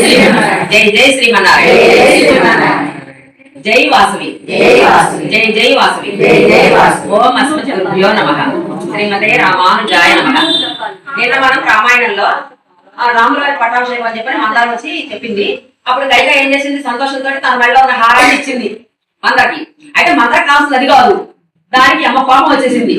జై జై శ్రీమన్నారాయణ. జై వాసవి. జై. జై వాసవి. ఓం అస్మత్ గురుభ్యో నమః. శ్రీమతే రామానుజాయ నమః. నిన్న మనం రామాయణంలో ఆ రాముల వారి పట్టాభిషేకం అని చెప్పని మందారం వచ్చి చెప్పింది. అప్పుడు గైగా ఏం చేసింది? సంతోషంతో తన మెడలో ఉన్న హారాన్ని ఇచ్చింది మందకి అయితే మందకి కావాల్సింది అది కాదు. దానికి అమ్మ కోపం వచ్చేసింది.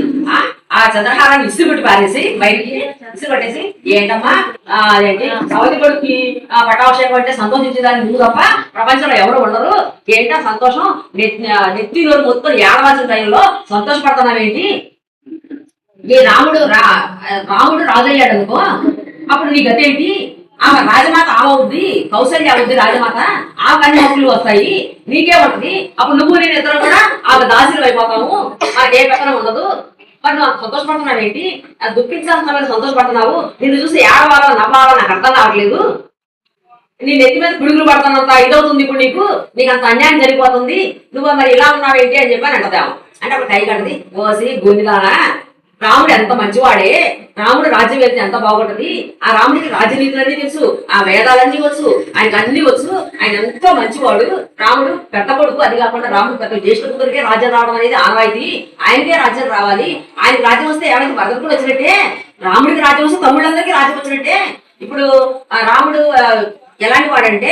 ఆ ఆ చంద్రహారాన్ని ఇసురుపెట్టి పారేసి బయటికి ఇసురుపెట్టేసి ఏంటమ్మా? ఆ, అదేంటి? సౌది కొడుకు ఆ పట్టాభిషేకం అంటే సంతోషించేదాన్ని నువ్వు తప్ప ప్రపంచంలో ఎవరు ఉండరు. ఏంటా సంతోషం? నెత్తి నెత్తి నోరు మొత్తం ఏడవాల్సిన టైంలో సంతోషపడుతున్నావేంటి ఈ రాముడు రా రాముడు రాజయ్యాడు అనుకో అప్పుడు నీ గతి ఏంటి? ఆమె రాజమాత ఆమె అవుద్ది కౌశల్య అవుద్ది రాజమాత ఆ కన్య హక్కులు వస్తాయి నీకే ఉంటది. అప్పుడు నువ్వు నేను ఇద్దరు కూడా ఆమె దాసులు అయిపోతాము. మనకే పెత్తనం ఉండదు. మరి నువ్వు సంతోషపడుతున్నావు ఏంటి? దుఃఖించాల్సిన సంతోషపడుతున్నావు. నిన్ను చూసి ఏడవాలో నవ్వాలో నాకు అర్థం కావట్లేదు. నీ నెత్తి మీద పిడుగులు పడుతున్నంత ఇదవుతుంది ఇప్పుడు నీకు. నీకు అంత అన్యాయం జరిగిపోతుంది. నువ్వు మరి ఇలా ఉన్నావేంటి అని చెప్పి అని అంటదాము. అంటే అప్పుడు కై కట్టది ఓసి గోందిదానా రాముడు ఎంత మంచివాడే రాముడు రాజ్యం వెళ్తే ఎంత బాగుంటది ఆ రాముడికి రాజనీతులన్నీ తెలుసు ఆ వేదాలన్నీ వచ్చు ఆయనకు అన్ని వచ్చు ఆయన ఎంతో మంచివాడు. రాముడు పెద్ద కొడుకు అది కాకుండా రాముడు పెద్ద జ్యేష్ఠ కుదురికే రాజ్యం రావడం అనేది ఆనవాయితీ. ఆయనకే రాజ్యం రావాలి. ఆయనకి రాజ్యం వస్తే ఎవరికి భగత్ కూడా వచ్చినట్టే రాముడికి రాజ్యం వస్తే తమ్ముళ్ళందరికీ రాజ్యం వచ్చినట్టే. ఇప్పుడు ఆ రాముడు ఎలాంటి వాడంటే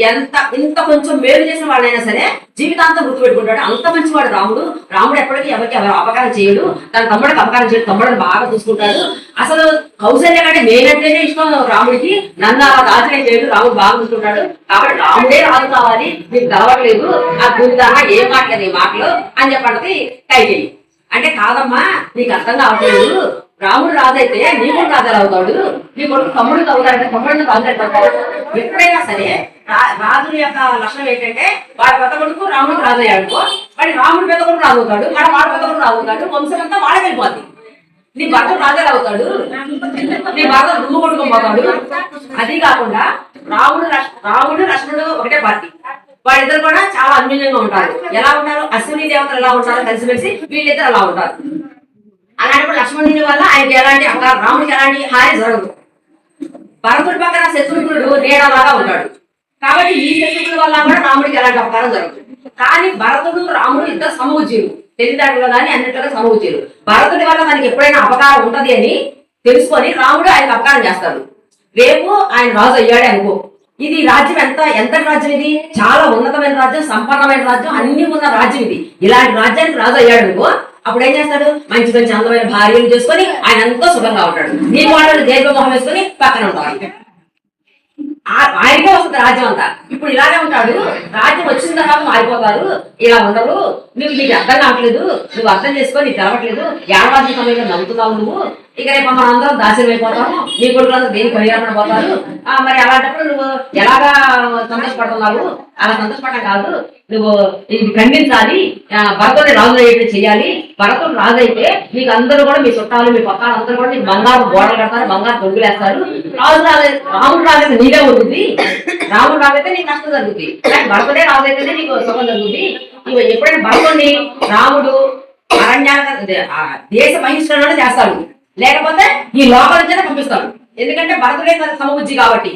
ఎంత ఇంత కొంచెం మేలు చేసిన వాడైనా సరే జీవితాంతం గుర్తుపెట్టుకుంటాడు. అంత మంచివాడు రాముడు. రాముడు ఎప్పటికీ ఎవరికి ఎవరు అపకారం చేయడు. తన తమ్ముడికి అపకారం చేయడు. తమ్ముడిని బాగా చూసుకుంటాడు. అసలు కౌశల్య కంటే నేనంటేనే ఇష్టం రాముడికి. నన్ను అలా దాచనే చేయడు. రాముడు బాగా చూసుకుంటాడు. కాబట్టి రాముడే రాదు కావాలి. నీకు కలవట్లేదు. ఆ గురిదానా ఏం మాటలేదు ఈ మాటలు అని చెప్పండి కైకేయి అంటే కాదమ్మా నీకు అర్థం కావట్లేదు. రాముడు రాజైతే నీ కూడా రాజాలు అవుతాడు నీ కొడుకు తమ్ముడు అవుతాడంటే తమ్ముడిని రాజు ఎప్పుడైనా సరే రా- రాజుల యొక్క లక్షణం ఏంటంటే వాడి పెద్ద కొడుకు రాముడు రాజు వాడి రాముడు పెద్ద కొడుకు రాగుతాడు వాడు వాడు వాడి పెద్ద కొడుకు రాజు వంశం అంతా వాడే వెళ్ళిపోద్ది. నీ భర్త రాజాలు అవుతాడు నీ భర్త దుమ్ము కొడుకుపోతాడు అది కాకుండా రాముడు రాముడు లక్ష్మణుడు ఒకటే పార్టీ. వాళ్ళిద్దరు కూడా చాలా అన్యోన్యంగా ఉంటారు. ఎలా ఉంటారు? అశ్విని దేవతలు ఎలా ఉంటారు కలిసిమెలిసి వీళ్ళిద్దరు అలా ఉంటారు. అలాంటప్పుడు లక్ష్మణుని వల్ల ఆయనకి ఎలాంటి అపకారం రాముడికి ఎలాంటి హాని జరగదు. భరతుడి పక్కన శత్రుఘ్నుడు నీడలాగా ఉంటాడు. కాబట్టి ఈ శత్రుఘ్నుల వల్ల కూడా రాముడికి ఎలాంటి అపకారం జరగదు. కానీ భరతుడు రాముడు ఇద్దరు సమవుజీలు తెలివితేటలో కానీ అన్నింటిలో సమవుజీలు భరతుడి వల్ల మనకి ఎప్పుడైనా అపకారం ఉంటది అని తెలుసుకొని రాముడు ఆయనకు అపకారం చేస్తాడు. రేపు ఆయన రాజు అయ్యాడే అనుకో. ఇది రాజ్యం ఎంత ఎంత రాజ్యం ఇది? చాలా ఉన్నతమైన రాజ్యం సంపన్నమైన రాజ్యం అన్ని ఉన్న రాజ్యం ఇది. ఇలాంటి రాజ్యానికి రాజు అయ్యాడు అనుకో అప్పుడు ఏం చేస్తాడు? మంచి మంచి అందమైన భార్యలు చేసుకొని ఆయన ఎంతో సుఖంగా ఉంటాడు. నీ వాళ్ళు దీర్ఘమోహం వేసుకొని పక్కన ఉంటాడు ఆ- ఆయనకే వస్తుంది రాజ్యం అంతా. ఇప్పుడు ఇలానే ఉంటాడు. రాజ్యం వచ్చిన తర్వాత మారిపోతారు. ఇలా ఉండరు. నువ్వు నీకు అర్థం కావట్లేదు. నువ్వు అర్థం చేసుకో నీకు తెలవట్లేదు. ఏడాది సమయంలో నవ్వుతున్నావు నువ్వు. ఇక రేపు మనం అందరం దాసిన అయిపోతాము. నీ కొడుకులందరూ దేనికి పరిహారం పోతారు మరి అలాంటప్పుడు నువ్వు ఎలాగా సంతోషపడుతున్నావు? అలా సంతోషపడడం కాదు. నువ్వు ఇది ఖండించాలి ఆ, భరతుని రాజు అయ్యేట్టు చేయాలి భరతుడు రాజు అయితే మీకు అందరూ కూడా మీ చుట్టాలు మీ పక్కన అందరూ కూడా నీకు బంగారు గోడలు కడతారు బంగారు తొడుగులేస్తారు రాజు రాజు రాముడు రాజైతే నీదే ఉంటుంది. రాముడు రాజైతే నీకు నష్టం జరుగుతుంది. కానీ భరతుడే రాజు అయితేనే నీకు సుఖం జరుగుతుంది. నువ్వు ఎప్పుడైనా భరతుడిని రాముడు అరణ్యాల ఆ, దేశ బహిష్కరణ చేస్తారు లేకపోతే ఈ లోపల నుంచే పంపిస్తాడు ఎందుకంటే భరతుడే సమబుద్ధి కాబట్టి.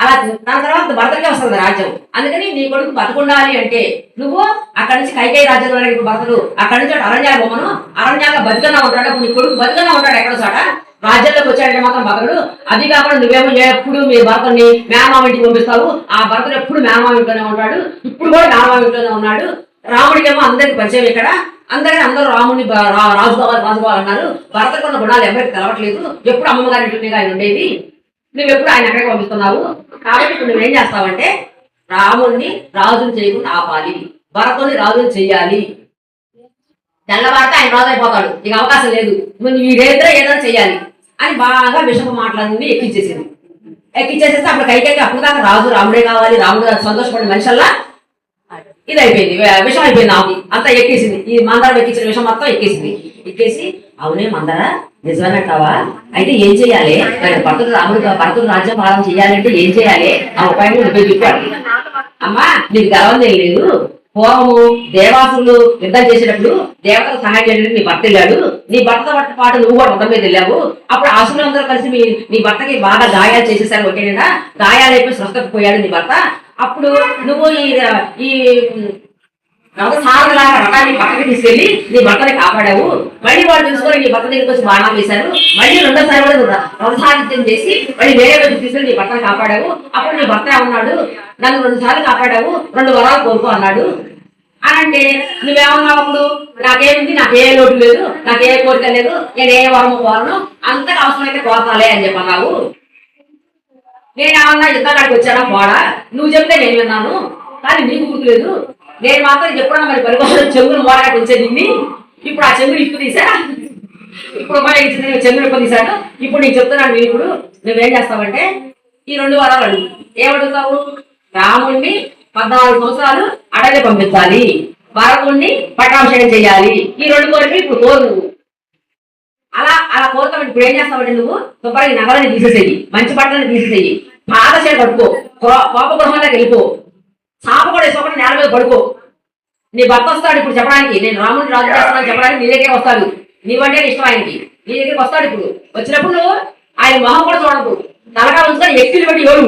అలా దాని తర్వాత భరతుడికే వస్తుంది రాజ్యం. అందుకని నీ కొడుకు బతకుండాలి అంటే నువ్వు అక్కడి నుంచి కైకై రాజ్యంలో ఇప్పుడు భరతుడు. అక్కడి నుంచి అరణ్యాల బొమ్మను అరణ్యాల బతుకన్నా ఉంటాడు? అప్పుడు నీ కొడుకు బతుకన్నా ఉంటాడు ఎక్కడ చోట? రాజ్యంలోకి వచ్చాడంటే మాత్రం భరతుడు అది కాకుండా నువ్వేమో ఎప్పుడు మీ భర్తని మేనమామ ఇంటికి పంపిస్తావు. ఆ భర్తను ఎప్పుడు మేనమామ ఇంట్లోనే ఉంటాడు. ఇప్పుడు కూడా మేనమామ ఇంట్లోనే ఉన్నాడు. రాముడికేమో అందరికి పరిచయం ఇక్కడ. అందరికీ అందరూ రాముని రాజు కావాలి రాజు కావాలి అన్నారు. భరతకు ఉన్న గుణాలు ఎవరికి తెలవట్లేదు ఎప్పుడు అమ్మమ్మ గారి ఇంట్లోనే ఆయన ఉండేది. నువ్వు ఎప్పుడు ఆయన ఎక్కడికి పంపిస్తున్నావు? కాబట్టి ఇప్పుడు నువ్వేం చేస్తావంటే రాముడిని రాజుని చేయకుండా ఆపాలి. భరతుని రాజుని చెయ్యాలి. తెల్లవారితే ఆయన రాజు అయిపోతాడు. ఇక అవకాశం లేదు. నువ్వు వీరేద్దరూ ఏదైనా చెయ్యాలి అని బాగా విషపు మాటలన్నీ ఎక్కించేసింది ఎక్కించేసేస్తే అప్పుడు కైకేకి అప్పుడు దాకా రాజు రాముడే కావాలి. రాముడు సంతోషపడిన మనిషల్లా ఇది అయిపోయింది విషం అయిపోయింది నాకు. అంతా ఎక్కేసింది. ఈ మందరం ఎక్కించిన విషం మొత్తం ఎక్కేసింది. ఎక్కేసి అవునే మందర నిజమేనంటావా అయితే ఏం చేయాలి? మరి భరతుడు రాముడు భరతుడు రాజ్యం పాలన చేయాలంటే ఏం చేయాలి? ఆ ఉపాయం ఉపయోగించుకోవాలి చెప్పాడు అమ్మా నీకు గర్వం లేదు. పూర్వము దేవాసులు యుద్ధం చేసేటప్పుడు దేవతలు సహాయం చేయడానికి నీ భర్త వెళ్ళాడు. నీ భర్త పాటు నువ్వు కూడా మొత్తం మీద వెళ్ళావు. అప్పుడు అసలు అందరూ కలిసి మీ నీ భర్తకి బాగా గాయాలు చేసేసారు. ఒకటేనా గాయాలు అయిపోయి స్వస్థకు పోయాడు నీ భర్త. అప్పుడు నువ్వు ఈ సాగులాగా రకాన్ని పక్కకి తీసుకెళ్ళి నీ భర్తని కాపాడావు. మళ్ళీ వాళ్ళు తెలుసుకొని నీ భర్త దగ్గరికి వచ్చి బాణాలు వేశారు. మళ్ళీ రెండోసారి కూడా నువ్వు రథసాహిత్యం చేసి మళ్ళీ వేరే రోజు తీసుకెళ్ళి నీ భర్తను కాపాడావు. అప్పుడు నీ భర్త ఉన్నాడు నన్ను రెండు సార్లు కాపాడావు. రెండు వరాలు కోరుకో అన్నాడు. అని అంటే నువ్వేమన్నావు అప్పుడు? నాకేముంది? నాకు ఏ లోటు లేదు. నాకు ఏ కోరిక లేదు. నేను ఏ వరము కోరను అంతకు అవసరమైతే కోరతాలే అని చెప్పన్నావు. నేనేమన్నా యుద్ధానికి వచ్చానా? పోడా నువ్వు చెప్తే నేను విన్నాను. కానీ నీకు గుర్తులేదు. నేను మాత్రం చెప్పడం మరి పరిపాలన చెంగును మోడగాటి ఉంచే ఇప్పుడు ఆ చెంగుని ఇప్పు తీసా ఇప్పుడు ఉపయోగించింది నేను చెంగుని ఇప్పు తీశాను ఇప్పుడు నీకు చెప్తున్నాను మీరు ఇప్పుడు. నువ్వేం చేస్తావంటే ఈ రెండు వారాలు అడుగు. ఏమడుగుతావు? రాముణ్ణి పద్నాలుగు సంవత్సరాలు అడవి పంపించాలి. భరతుణ్ణి పటాభిషేకం చేయాలి. ఈ రెండు కోరికలు ఇప్పుడు కోరు నువ్వు. అలా అలా కోరుతామంటే ఇప్పుడు ఏం చేస్తామంటే నువ్వు శుభ్రంగా నగలని తీసేసేయి మంచి బట్టలను తీసేసేయి పాత చేయ పడుకో కోపగృహంలోకి వెళ్ళిపో. చాప కూడా వేసుకోకుండా నేల మీద పడుకో. నీ భర్త వస్తాడు ఇప్పుడు చెప్పడానికి. నేను రాముడిని రాజు చేస్తానని చెప్పడానికి నీ దగ్గరికి వస్తాడు. నీవంటే ఇష్టం ఆయనకి. నీ దగ్గరికి వస్తాడు ఇప్పుడు. వచ్చినప్పుడు నువ్వు ఆయన మొహం కూడా చూడకు. తలగా ఉంచుకొని ఎక్కిలు బట్టి ఎవరు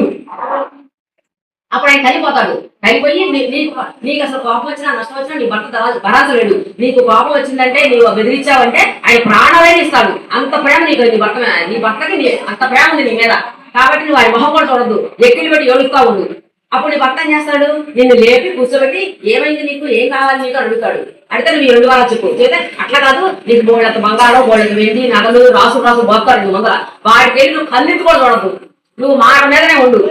అప్పుడు ఆయన కలిపోతాడు కలిపోయి నీ- నీకు నీకు అసలు కోపం వచ్చినా నష్టం వచ్చినా నీ భర్త తల- భరాసలేడు నీకు కోపం వచ్చిందంటే నీవు బెదిరించావంటే ఆయన ప్రాణాలే ఇస్తాడు అంత ప్రేమ నీకు నీ భర్త నీ భర్తకి నీ- అంత ప్రేమ ఉంది నీ మీద. కాబట్టి నువ్వు ఆయన మొహం కూడా చూడద్దు. ఎక్కిలు పెట్టి ఏడుస్తా ఉండు. అప్పుడు నీ భర్త ఏం చేస్తాడు? నిన్ను లేపి కూర్చోబెట్టి ఏమైంది నీకు? ఏం కావాలి నీకు అడుగుతాడు. అడిగితే నువ్వు ఈ రెండు వారాలు చెప్పు. అయితే అట్లా కాదు. నీకు బోళ్ళంత బంగారం బోళ్ళంత వెండి నగలు రాసు రాసు బొత్తాడు నువ్వు ముందర వాడికి వెళ్ళి నువ్వు కన్నెత్తి కూడా చూడద్దు నువ్వు మాట మీదనే ఉండు.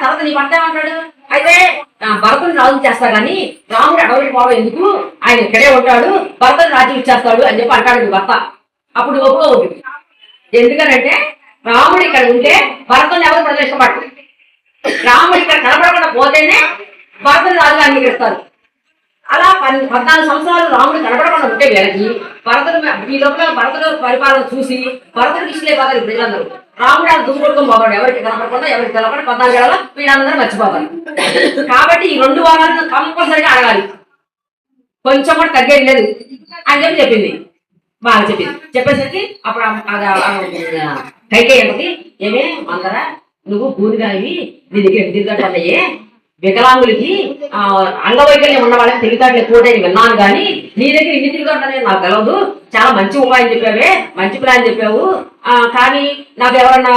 తర్వాత నీ భర్త ఏమంటాడు? అయితే భరతుని రాజు చేస్తా గానీ రాముడు అడవులకు పోవడం ఎందుకు? ఆయన ఇక్కడే ఉంటాడు భరతుని రాజు ఇచ్చేస్తాడు అని చెప్పి అంటాడు నీ భర్త. అప్పుడు ఒప్పుకోవద్దు ఎందుకనంటే రాముడు ఇక్కడ ఉంటే భరతుని ఎవరు ప్రజలు రాముడు ఇక్కడ కనపడకుండా పోతేనే భరతుని రాజుగా అంగీకరిస్తారు. అలా పన్- పద్నాలుగు సంవత్సరాలు రాముడు కనపడకుండా ఉంటే వీళ్ళకి భరతుడు ఈ లోపల భరతుడు పరిపాలన చూసి భరతుడికి ఇష్టలేకపోతారు ఈ ప్రజలందరూ రాముడు అది దుమ్ముడుకొని పోతాడు. ఎవరికి కనపడకుండా ఎవరికి తెలపకుండా పద్నాలుగు ఏళ్ళ వీళ్ళందరూ మర్చిపోతారు. కాబట్టి ఈ రెండు వారాలను కంపల్సరిగా అడగాలి. కొంచెం కూడా తగ్గేది లేదు. అని చెప్పి చెప్పింది. బాగా చెప్పింది. చెప్పేసరికి అప్పుడు కైకేయ ఏమే అందరా నువ్వు భూమిగానివి నీ దగ్గర తిరుగుతాడు వికలాంగులకి అంగవైకల్యం ఉన్న వాళ్ళకి తెలివితేటలు ఎక్కువ ఉంటాయని విన్నాను కానీ నీ దగ్గర ఇన్ని తిరుగుతాడని నాకు తెలవదు. చాలా మంచి ఉపాయం చెప్పావే మంచి ప్లాన్ చెప్పావు. కానీ నాకు ఎవరన్నా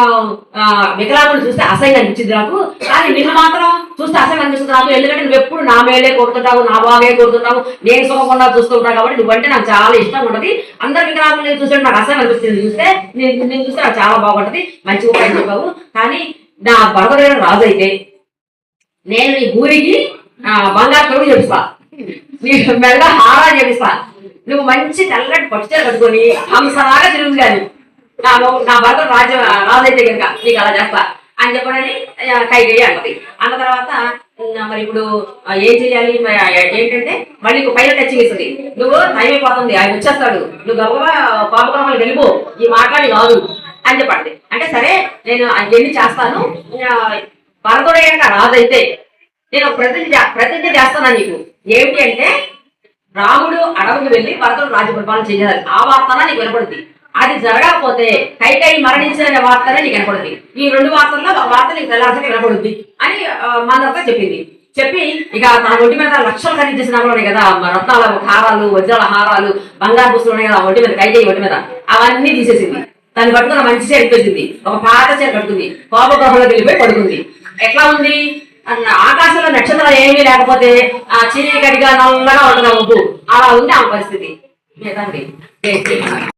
వికలాంగులు చూస్తే అసహ్యం అనిపించింది నాకు. కానీ నిన్ను మాత్రం చూస్తే అసహ్యం అనిపిస్తుంది నాకు. ఎందుకంటే నువ్వు ఎప్పుడు నా మేలే కొడుతుంటావు నా బాగే కొడుతుంటావు నేను సుఖకుండా చూస్తుంటావు కాబట్టి నువ్వంటే నాకు చాలా ఇష్టం ఉంటది. అందరు వికలాంగులు చూస్తే నాకు అసహ్యం అనిపిస్తుంది చూస్తే. నేను నేను చూస్తే నాకు చాలా బాగుంటది. మంచి ఉపాయం చెప్పావు. కానీ నా భర్త రాజు అయితే నేను నీ ఊరికి బంగారు తొడుగు చేపిస్తా. నీ మెల్ల హారా చేపిస్తా. నువ్వు మంచి తెల్లటి పట్టుచీర కట్టుకొని హంసలాగా తిరుగు కానీ నా నా భర్త రాజ రాజైతే కనుక నీకు అలా చేస్తా అని చెప్పడని కై కైకేయి అంటది. అన్న తర్వాత మరి ఇప్పుడు ఏం చేయాలి ఏంటంటే మళ్ళీ పైన టచింగ్ ఇస్తుంది నువ్వు నయమైపోతుంది ఆయన వచ్చేస్తాడు. నువ్వు గబగబా పాపకర్మలు వెళ్ళిపో ఈ మాట్లాడి కాదు అని చెప్పండి అంటే సరే నేను ఎన్ని చేస్తాను ఆ, భరతుడే కనుక అయితే నేను ప్రతిజ్ఞ ప్రతిజ్ఞ చేస్తాను నీకు? ఏమిటి అంటే రాముడు అడవికి వెళ్ళి భరతుడు రాజ్య పరిపాలన చేయాలి ఆ వార్తన నీకు వినపడుతుంది అది జరగకపోతే కైకై మరణించిన వార్తనే నీకు వినపడుతుంది ఈ రెండు వార్తల్లో ఒక వార్త నీకు తెల్లాల్సిన వినపడుద్ది అని ఆ, చెప్పింది. చెప్పి ఇక తన ఒంటి మీద లక్షలు ఖరీదించిన ఉన్నాయి కదా రత్నాల హారాలు వజ్రాల హారాలు బంగారు పుస్తలు ఉన్నాయి కదా ఒంటి మీద కైకై ఒంటి మీద. అవన్నీ తీసేసింది. దాన్ని పట్టుకున్న మంచి చీర పెట్టింది ఒక పాత చీర కట్టుకుంది. కోప గృహంలోకి వెళ్ళిపోయి పడుకుంది. ఎట్లా ఉంది? ఆకాశంలో నక్షత్రాలు ఏమీ లేకపోతే ఆ చీకటిగా నల్లగా ఉండదు ముగ్గు అలా ఉంది ఆ పరిస్థితి. లేదండి